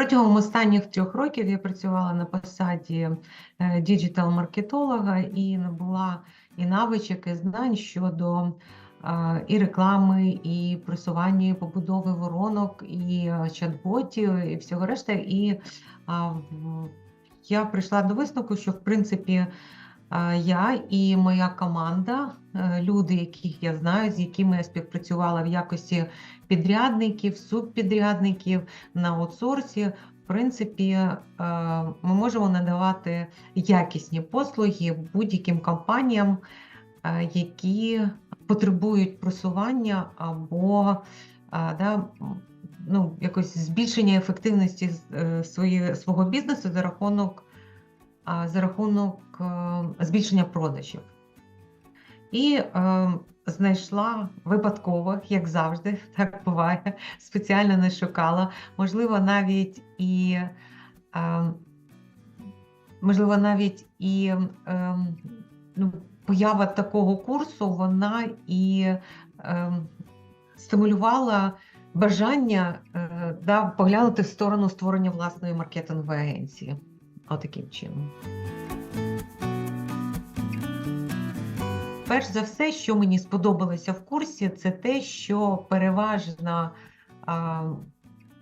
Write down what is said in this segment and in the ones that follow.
Протягом останніх трьох років я працювала на посаді діджитал-маркетолога і набула і навичок, і знань щодо і реклами, і просування, і побудови воронок, і е, чат-ботів, і всього решта. І я прийшла до висновку, що в принципі я і моя команда, е, люди, яких я знаю, з якими я співпрацювала в якості підрядників, субпідрядників на аутсорсі. В принципі, е, ми можемо надавати якісні послуги будь-яким компаніям, е, які потребують просування або да, ну, якось збільшення ефективності свого бізнесу за рахунок, за рахунок е, збільшення продажів. І е, знайшла випадково, як завжди, так буває, спеціально не шукала. Можливо, навіть і е, можливо, навіть і ну, поява такого курсу, вона і стимулювала бажання да, поглянути в сторону створення власної маркетингової агенції. Отаким чином. Перш за все, що мені сподобалося в курсі, це те, що переважна а,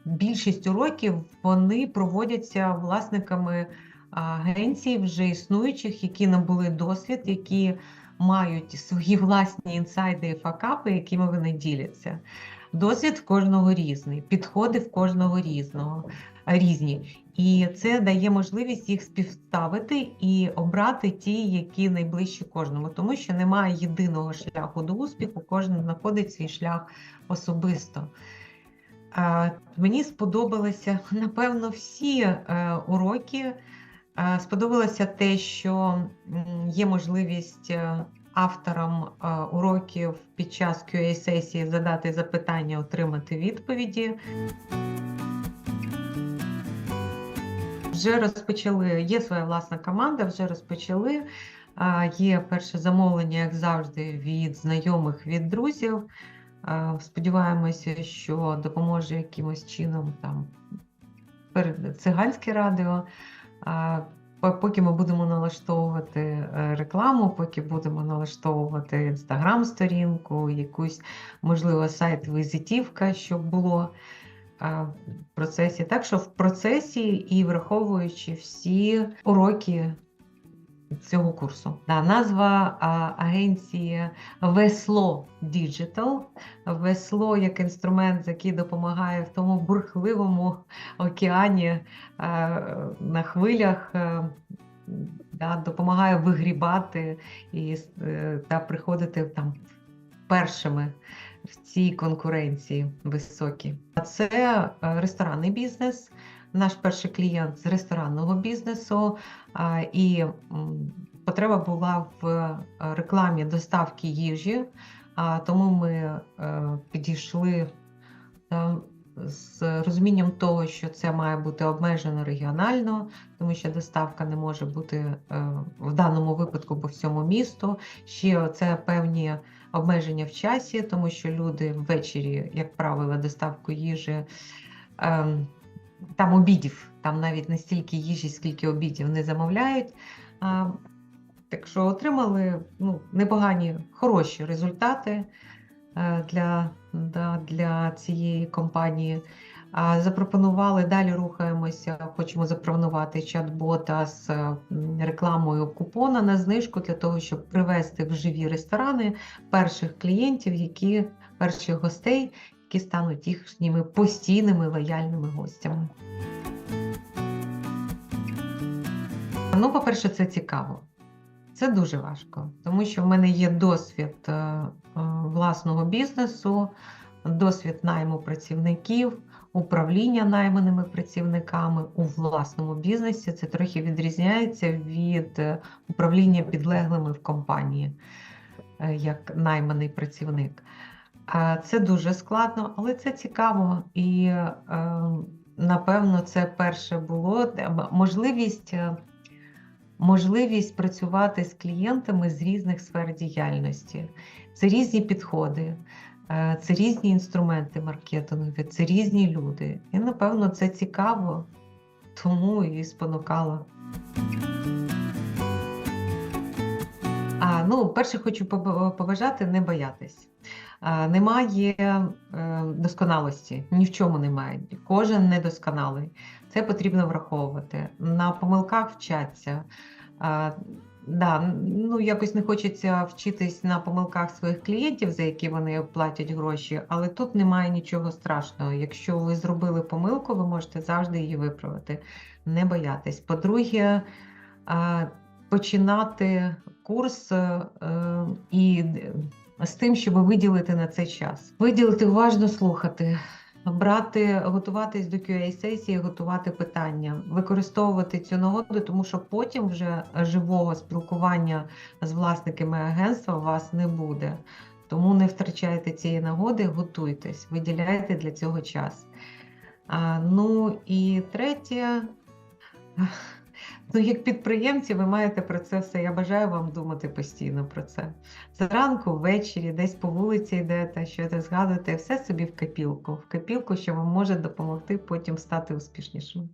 більшість уроків вони проводяться власниками агенцій, вже існуючих, які набули досвід, які мають свої власні інсайди і факапи, якими вони діляться. Досвід в кожного різний, підходи в кожного різного різні. І це дає можливість їх співставити і обрати ті, які найближчі кожному, тому що немає єдиного шляху до успіху, кожен знаходить свій шлях особисто. Е, Мені сподобалися, напевно, всі е, уроки. Е, Сподобалося те, що є можливість е, авторам е, уроків під час QA-сесії задати запитання, отримати відповіді. Вже розпочали, є своя власна команда, вже розпочали. Є перше замовлення, як завжди, від знайомих, від друзів. Сподіваємося, що допоможе якимось чином там перед циганське радіо. Поки ми будемо налаштовувати е, рекламу, поки будемо налаштовувати інстаграм-сторінку, якусь, можливо, сайт-візитівка, щоб було в процесі. Так що в процесі і враховуючи всі уроки цього курсу. Да, назва а, агенції Весло Digital. Весло як інструмент, який допомагає в тому бурхливому океані е, на хвилях. е, Да, допомагає вигрібати і е, та приходити там першими в цій конкуренції високій. А це ресторанний бізнес. Наш перший клієнт з ресторанного бізнесу, і потреба була в е, рекламі доставки їжі, тому ми е, підійшли е, з розумінням того, що це має бути обмежено регіонально, тому що доставка не може бути в даному випадку по всьому місту. Ще це певні обмеження в часі, тому що люди ввечері, як правило, доставку їжі. Там обідів, там навіть не стільки їжі, скільки обідів не замовляють. А, Так що отримали ну, непогані, хороші результати е, для, да, для цієї компанії. Запропонували, далі рухаємося, хочемо запропонувати чат-бота з е, рекламою купона на знижку для того, щоб привести в живі ресторани перших клієнтів, які перших гостей, які стануть їхніми постійними лояльними гостями. Ну, по-перше, це цікаво. Це дуже важко, тому що в мене є досвід е, е, власного бізнесу, досвід найму працівників, управління найманими працівниками у власному бізнесі. Це трохи відрізняється від е, управління підлеглими в компанії як найманий працівник. Е, Це дуже складно, але це цікаво. І е, напевно це перше було можливість, е, можливість працювати з клієнтами з різних сфер діяльності. Це різні підходи. Е, Це різні інструменти маркетингові, це різні люди. І, напевно, це цікаво, тому і спонукала. Ну, перше, хочу побажати не боятись. Немає е, досконалості, ні в чому немає. Кожен недосконалий. Це потрібно враховувати. На помилках вчаться. Да, ну, якось не хочеться вчитись на помилках своїх клієнтів, за які вони платять гроші, але тут немає нічого страшного. Якщо ви зробили помилку, ви можете завжди її виправити. Не боятись. По-друге, починати курс е, е, і з тим, щоб виділити на це час. Виділити уважно слухати, брати, готуватись до QA-сесії, готувати питання, використовувати цю нагоду, тому що потім вже живого спілкування з власниками агентства у вас не буде. Тому не втрачайте цієї нагоди, готуйтесь, виділяйте для цього час. А, ну і третє. Ну, як підприємці, ви маєте про це все. Я бажаю вам думати постійно про це. Зранку, ввечері, десь по вулиці йдете, що згадуєте, все собі в копілку. В копілку, що вам може допомогти потім стати успішнішим.